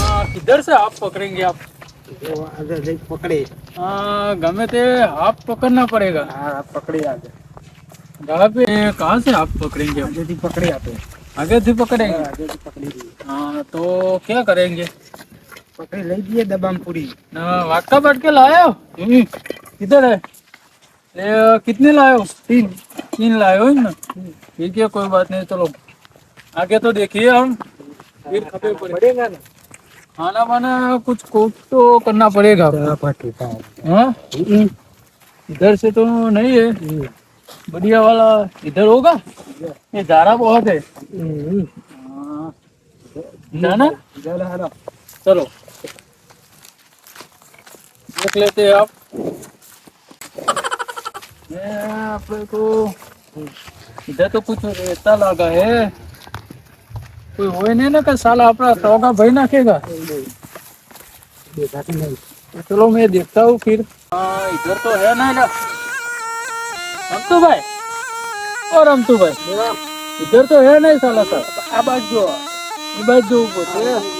हाँ, किधर से आप पकड़ेंगे आप? पकड़े। हाँ गमे थे आप पकड़ना पड़ेगा। आप पकड़े आगे कहा से आप पकड़ेंगे आगे थी पकड़े आते। आगे थी पकड़ेंगे? आगे थी पकड़ेंगे हाँ तो क्या करेंगे? पकड़े ले दिए दबाम पूरी। हाँ, वाक्का बैठ के लाए हो? हम्म, किधर है? ए, कितने लाए हो? तीन। तीन लाए हो ना ठीक है कोई बात नहीं चलो। आगे तो देखिए हम फिर पड़ेगा ना? खाना वाना कुछ कोट तो करना पड़ेगा। हाँ? इधर से तो नहीं है। बढ़िया वाला इधर होगा? ये जारा बहुत है। हाँ। जाना चलो। देख लेते हैं आप। अपने को इधर तो कुछ रेता लगा है। कोई होए नहीं ना का साला अपना टोगा भाई ना खेगा नहीं चलो मैं देखता हूँ फिर। हाँ, इधर तो है ना इधर। हम तो भाई। और हम तो भाई। इधर तो है नहीं साला सर आ आज जो बोलते हैं।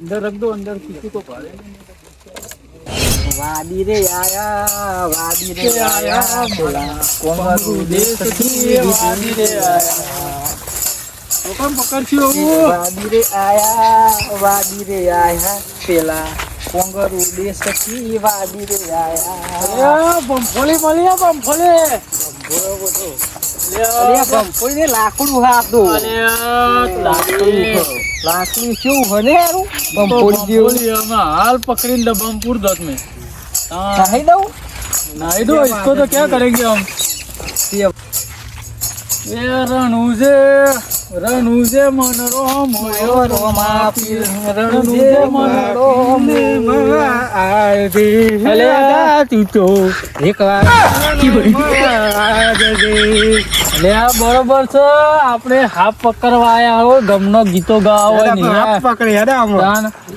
અંદર રખ દો અંદર ખીચું તો ભારે. વાડી રે આયા વાડી રે આયા બોલા કોમરુ દેશથી વાડી રે આયા. પેલા કોંગરુ દેશથી વાડી રે આયા. બમફોલે મળ્યા બમફોલે લાકડું હાથ. લાકડું લાકડું કેવું ભલે હારું બંપોઈ જેવું बमफोली हमें हाल पकड़ी द बमपुर दस में हाँ ખાઈ દઉં नहीं दो इसको तो क्या करेंगे हम તે ये रणुजे रणुजे मनरो मोयो रोमा पीर रणुजे मनरो અલે આ તું તો એક વાર લે બરોબર છે. આપણે હાફ પકડવા આયા હો ગમનો ગીતો ગાવા હોય ને હાફ પકડી યાર આમ.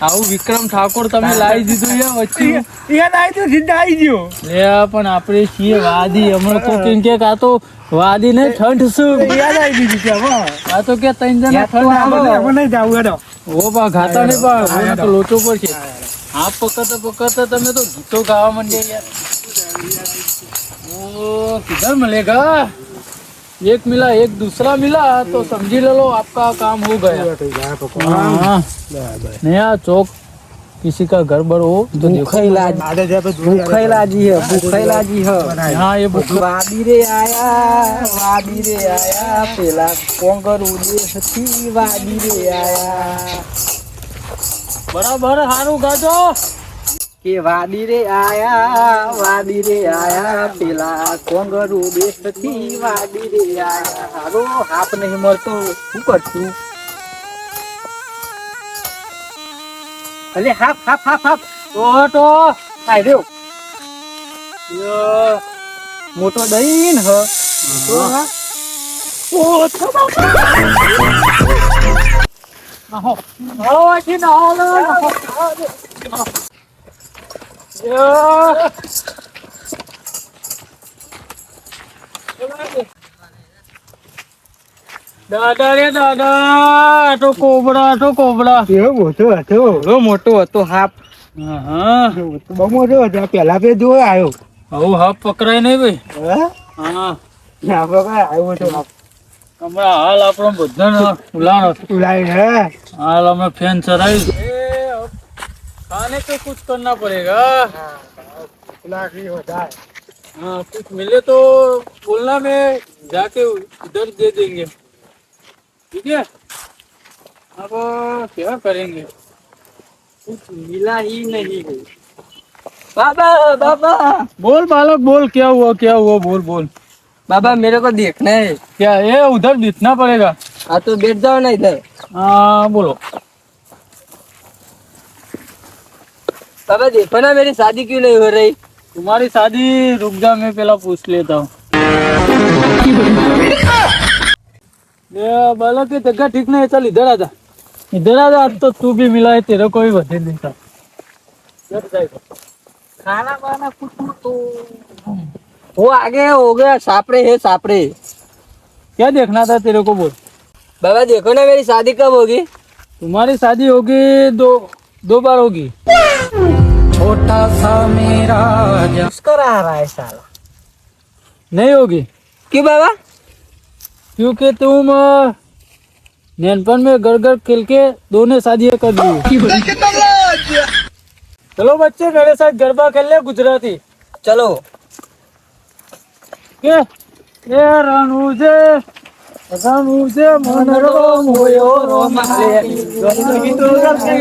આવું વિક્રમ ઠાકોર તમે લાવી દીધું યાર વચ્ચે. યાર આઈ તો સીધા આવી ગયો. લે પણ આપણે છીએ વાદી. હમણાં તો કેમ કે આ તો વાદી ને ઠંડ શું યાદ આવી દીધી છે હવે. આ તો કે ત્રણ જણા ઠંડ આવે મને જાવ હેડો. ઓ બા ઘાતા ને બા હું તો લોટો પર છે. હાફ પકડતા પકડતા તમે તો ગીતો ગાવા માંડ્યા યાર. ઓ કિધર મળેગા एक मिला एक दूसरा मिला तो समझी ले लो आपका काम हो गया हाँ नया चौक किसी का घर बर हो तो देखो ભૂખેલા ભૂખેલા જી હે ભૂખેલા જી હે यहाँ ये बुक વાદી રે આયા વાદી રે આયા પેલા કોંગર ઉદેશથી વાદી રે આયા बराबर हारू गाजो કે વાડી રે આયા, વાડી રે આયા, પેલા કોંગરુ દેશથી વાડી રે આયા. હારો હાપ નહીં મળતો, શું કરશું? અલે હાપ હાપ હાપ હાપ. તો તો ખાઈ રહ્યો? મોટો દઈન હ. દાદા એવો મોટો હતો. મોટો હતો હાપ. હા. બહુ મોટો હતો. પેલા પે જો આવ્યો. હવે હાપ પકડાય નહીં ભાઈ. હા? ના પકડાય આવ્યો હમણાં હાલ આપણો બધા ઉલાણો ઉલાય હે. હાલ અમે ફેન ચરાવી खाने तो कुछ करना पड़ेगा। हाँ, हो जाए हाँ कुछ मिले तो बोलना में जाके उधर दे देंगे। ठीक है? अब क्या करेंगे? कुछ मिला ही नहीं। है बाबा बाबा। बोल बालक बोल क्या हुआ क्या हुआ बोल बोल। बाबा मेरे को देखना है। क्या ये उधर दिखना पड़ेगा। हाँ तो बैठ जाओ ना इधर। हाँ बोलो। बाबा देखो ना मेरी शादी क्यों नहीं हो रही तुम्हारी शादी रुक जा मैं पहला पूछ लेता हूँ। ये बालक की जगह ठीक नहीं है चल इधर आ जा। इधर आ जा आज तो तू भी मिला है तेरे को भी देता इधर जाएगा। खाना वाना कुछ तो। वो आगे हो गया सापड़े है सापड़े। क्या देखना था तेरे को बोल? बाबा देखो ना मेरी शादी कब होगी? तुम्हारी शादी होगी दो दो बार होगी। छोटा सा मेरा मुस्करा रहा है साला? नहीं होगी। क्यों बाबा? क्योंकि तुम नैनपन में गड़गड़ खेल के दोनों शादियाँ कर दी चलो बच्चे मेरे साथ गरबा खेल ले गुजराती। चलो। के ए रणुजे मन रोम होयो रोम से तो रखी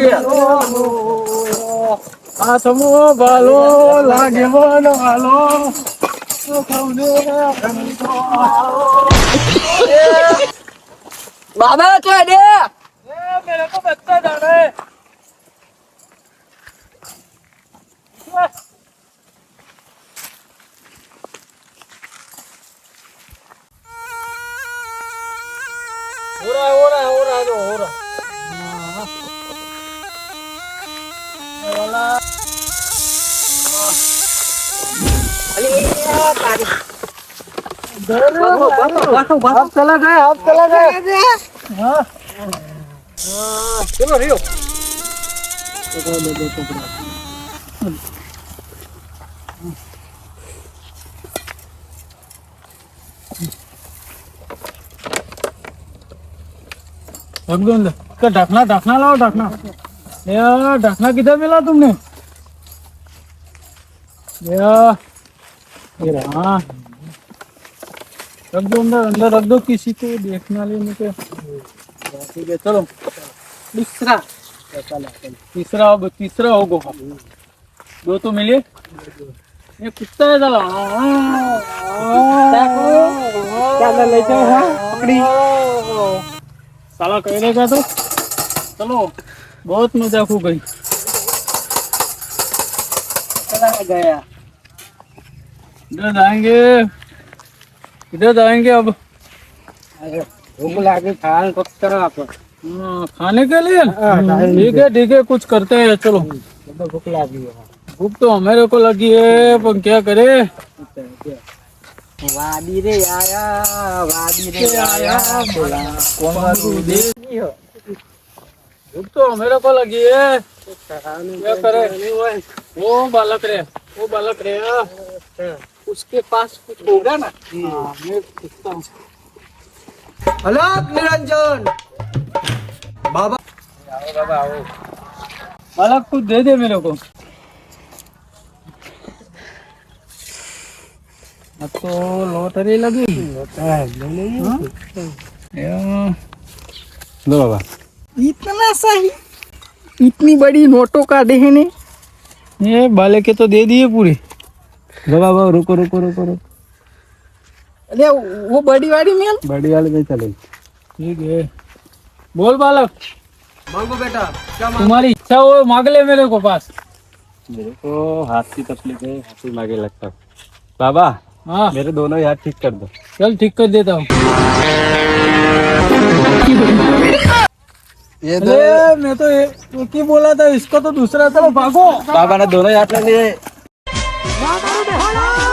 આત્મો ભાલો લાગે મન ભાલો બાબા તો દે. મેરે ઓરા ઓરા ઓરા ઓરા चला गए आप चला गए हाँ चलो रियो रख दो अंदर का ढकना ढकना लाओ ढकना यार ढकना किधर मिला तुमने यार ये रहा रख दो अंदर अंदर रख दो किसी को देखना ले मुझे। ठीक है चलो। दूसरा तीसरा अब तीसरा होगा दो तो मिले। ये कुत्ता है साला। क्या ले जाओ हाँ पकड़ी। साला कहेगा तो। चलो बहुत मज़ाक हो गई। चला गया। इधर जाएँगे। इधर जाएँगे अब। भूख लागे खान को करो आप। हाँ, खाने के लिए? हाँ, ठीक है ठीक है कुछ करते हैं चलो। भूख लगी है। भूख तो हमारे को लगी है पर क्या करे? वादी रे आया वादी रे आया बोला देश भूख तो हमारे को लगी है। क्या करे? वो बालक रे वो बालक रे। हाँ, उसके पास कुछ होगा ना? मैं पूछता हूँ। हेलो निरंजन। बाबा। आओ बाबा आओ। बालक कुछ दे दे मेरे को। अब तो लॉटरी लगी। हाँ? लो बाबा। इतना सही? इतनी बड़ी नोटों का देने? ये बाले के तो दे दिए पूरी। लो बाबा रुको रुको रुको रुको। अरे वो बड़ी वाली मेल बड़ी वाले में चले ठीक है। बोल बालक। मांगो बेटा क्या तुम्हारी इच्छा हो मांग ले मेरे को पास। मेरे को हाथ की तकलीफ़ है हाथ ही मांगे लगता है। बाबा हाँ। मेरे दोनों ही हाथ ठीक कर दो। चल ठीक कर देता हूँ। ये अरे मैं तो एक ही बोला था इसको तो दूसरा चलो भागो। बाबा ने दोनों ही わかるで。